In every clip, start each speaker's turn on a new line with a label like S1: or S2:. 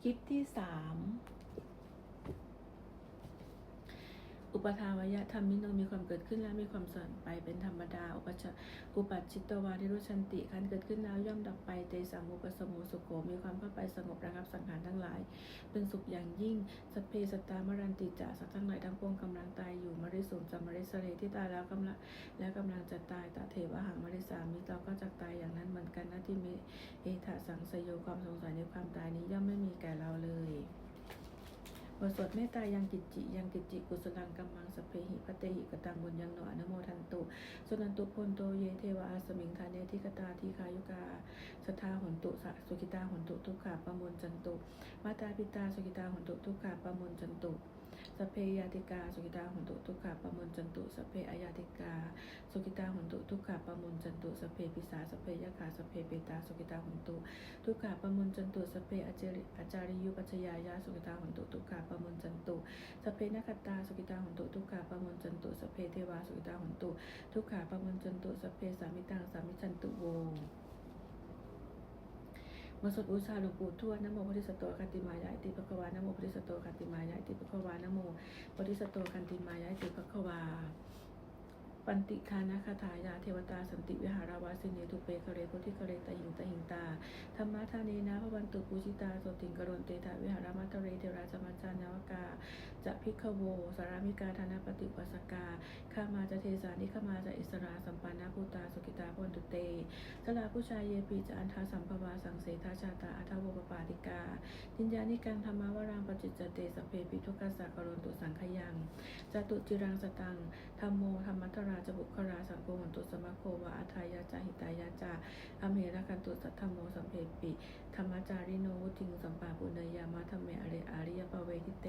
S1: คลิปที่สาม อุปทาวยะธรรมิโนมีความเกิดขึ้นแล้วมีความส่วนไปเป็นธรรมดา อุปชอุปัชิตวานิรุชันติขันเกิดขึ้นแล้วย่อมดับไปเตสามุปสมุสุโกมีความเข้าไปสงบระงับสังขารทั้งหลาย เป็นสุขอย่างยิ่งสัพเพสตามรันติจาสัตว์ทั้งหลายทั้งปวงกำลังตายอยู่มริสุมจามริสเรที่ตายแล้วกำลังและกำลังจะตายตาเทวหังมริสามิเราก็จะตายอย่างนั้นเหมือนกันนะที่เมเอถาสังสยโยความสงสัยในความตายนี้ย่อมไม่มีแก่เราเลย บทสวดเมตตายังกิจจิยังกิจจิกุศลังกัมมังสพเพหิพัตเตหิกตังบุญยังหนอนโมทันตุสุนันตุพลโตเยเทวาอาสมิงทาเนทิกตาทีคายุกาสทาหนตุสสุกิตาหนตุทุกขาปะมลจันตุมาตาปิตาสุกิตาหนตุทุกขาปะมลจันตุ สเพยาติกา สุกิตาหุนตุทุกขาปะมุนจันตุสเพอายาติกา สุกิตาหุนตุทุกขาปะมุนจันตุสเพปิสาสเพยะขาสเพเปตาสุกิตาหุนตุทุกขาปะมุนจันตุสเพอาจริอาจาริยุปัชยายาสุกิตาหุนตุทุกขาปะมุนจันตุสเพนักตาสุกิตาหุนตุทุกขาปะมุนจันตุสเพเทวาสุกิตาหุนตุทุกขาปะมุนจันตุสเพสามิตังสามิจันตุโว มาสดบูชาหลวงปู่ทวดนโมพุทธิสตโตคันติมายายติปะควานโมพุทธิสตโตคันติมายายติปะควานโมพุทธิสตโตคันติมายายติปะควา ปันติคานาคาถายาเทวตาสันติวิหาราวาสิเนทุเปคะเรโพธิคะเรตหิงตหิงตาธรรมะทาเนนะพระวันตุปูชิตาสติงกรณเตถาวิหารมัตเรเทราจมัจจานาวกาจะพิกโว สารามิกาธานาปฏิปัสกาข้ามาจะเทสานิข้ามาจะอิสราสัมปันนาภูตาสุกิตาพนตุเตสลาผู้ชายเยปีจะอันทาสัมภวาสังเสทาชาตาอัทวปปาติกานิญญานิกังธรรมวรังปจิจจเตสเพปิทุกขสักกรณตุสังขยังจตุจิรังสตังธรรมโมธรรมัทราจบุคราสังโฆหนตุสมะโควะอัทายาจาหิตายาจาอเมรกันตุสัทธโมสัมเพปิธรรมจาริโนวุติงสัมปาปุเนยามาธรรมเมอเรอาริยปเวทิเต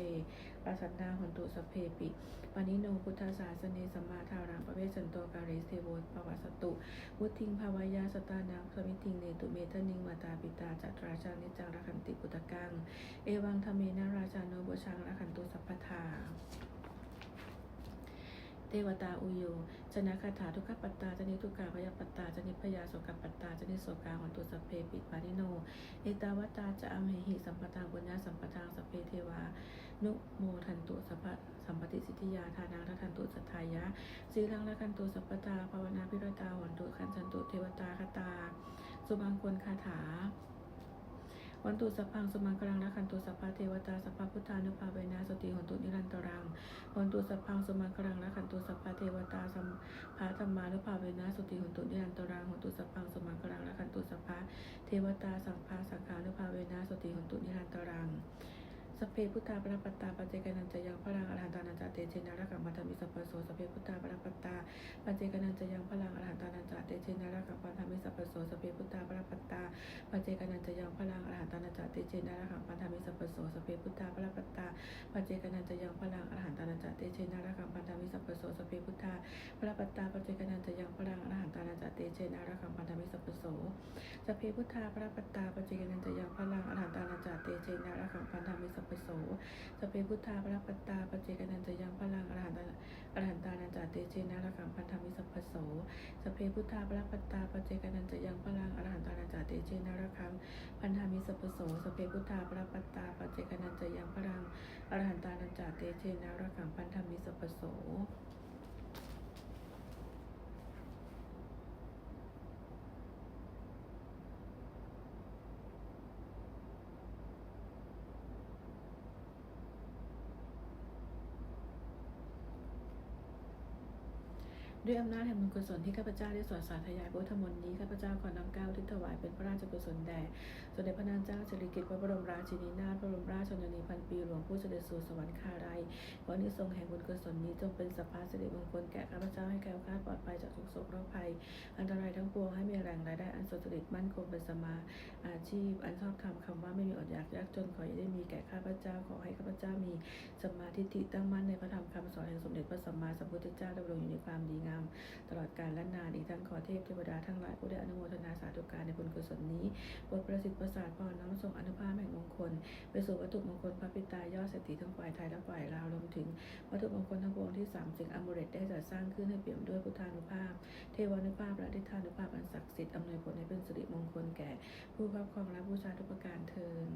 S1: ปัสสันาหันตุสพเพปิปานิโนพุทธศาสเนสมาทารังปะเวสันโตกาเรสเทโวปวัสตุวุทิงภาวายาสตานังสมิติงเนตุเมทนิงมาตาปิตาจัตราชานิจังรัคันติปุตกัง เอวังธรรมเมนาราชาโนบุชังรัคันตุสัพพทา เทวตาอุโยชนะคาถาทุกขปัตตาจนิทุกาพยาปัตตาจนิพยาโสกปัตตาจนิโสกาหันตุสพเพปิปานิโน เอตาวตาจะอมเหหิสัมปทางบุญญาสัมปทางสพเพเทวา นุโมทันตุสัพสัมปติสิทธิยาทานังทัทันตุสัทธายะสีรังละคันตุสัพพตาภาวนาพิรตาหันตุขันจันตุเทวตาคตา สุบังควรคาถา วันตุสัพพังสมังกลังนะคันตุสัพพะเทวตาสัพพะพุทธานุภาเวนะสติหนตุนิรันตรังวันตุสัพพังสมังกลังนะคันตุสัพพะเทวตาสัมภะธรรมานุภาเวนะสติหนตุนิรันตรังวันตุสัพพังสมังกลังนะคันตุสัพพะเทวตาสัมภาสังขานุภาเวนะสติหนตุนิรันตรังสเพพุทธาปรปัตตาปัจเจกนันจะยังพลังอรหันตานันจะเตเชนะรักขังปันธมิสัพพโสสเพพุทธาปรปัตตาปัจเจกนันจะยังพลังอรหันตานันจะเตเชนะรักขังปันธมิสัพพโสสเพพุทธาปรปัตตาปัจเจก ตานันจะเชนารักขังปันธามิสัพโสสเพพุทธาพระปัตตาปัจเจกนันจะยังพลังอรหันตานันจะเตเชนารักขังปันธามิสัพโสสเพพุทธาพระปัตตาปัจเจกนันจะยังพลังอรหันตานันจะเตเชนารักขังปันธามิสัพโสสเพพุทธาพระปัตตาปัจเจกนันจะยังพลังอรหันตา นันจะเตเชนะระขังพันธามิสัพพโสสเพพุทธาปรปัตตาปเจกันันจะยังพลังอรหันตาอรหันตานันจะเตเชนะระขังพันธามิสัพพโสสเพพุทธาปรปัตตาปเจกันันจะยังพลังอรหันตานันจะเตเชนะระขังพันธามิสัพพโสสเพพุทธาปรปัตตาปเจกันันจะยังพลังอรหันตานันจะเตเชนะระขังพันธามิสัพพโส ด้วยอำนาจแห่งบุญกุศลที่ข้าพเจ้าได้สวดสาธยายพุทธมนต์นี้ข้าพเจ้าขอน้อมเก้าที่ถวายเป็นพระราชกุศลแด่สมเด็จพระนางเจ้าสิริกิติ์พระบรมราชินีนาถพระบรมราชชนนีพันปีหลวงผู้เสด็จสู่สวรรคาลัยขอนิสงแห่งบุญกุศลนี้จงเป็นสัพพะสิริมงคลแก่ข้าพเจ้าให้แคล้วคลาดปลอดภัยจากทุกโศกโรคภัย อันตรายทั้งปวงให้มีแหล่งรายได้อันสุจริตมั่นคงเป็นสมาอาชีพ อันชอบธรรมคำว่าไม่มีอดอยากยากจนขออย่าได้มีแก่ข้าพเจ้าขอให้ข้าพเจ้ามีสมาธิติตั้งมั่นในพระธรรมคำสอนแห่งสมเด็จพระสัมมาสัมพุทธเจ้าดำรงอยู่ในความดีงามตลอดกาลและนานอีกทั้งขอเทพเทวดาทั้งหลายผู้ได้อนุโมทนาสาธุการในบุญกุศลนี้โปรดประสิทธิ์ประสาทพรน้อมส่งอนุภาพแห่งมงคล ไปสู่วัตถุมงคลพระปิตายอดเศรษฐีทั้งฝ่ายไทยและฝ่ายลาวรวมถึงวัตถุมงคลทั้งปวงที่สามสิ่งอมเรตได้จัดสร้างขึ้นให้เปี่ยมด้วยพุทธานุภาพ เทวานุภาพและทิฏฐานุภาพอันศักดิ์สิทธิ์อำนวยผลให้เป็นสิริมงคลแก่ ผู้ครอบครองและผู้ชาทุกประการเทิน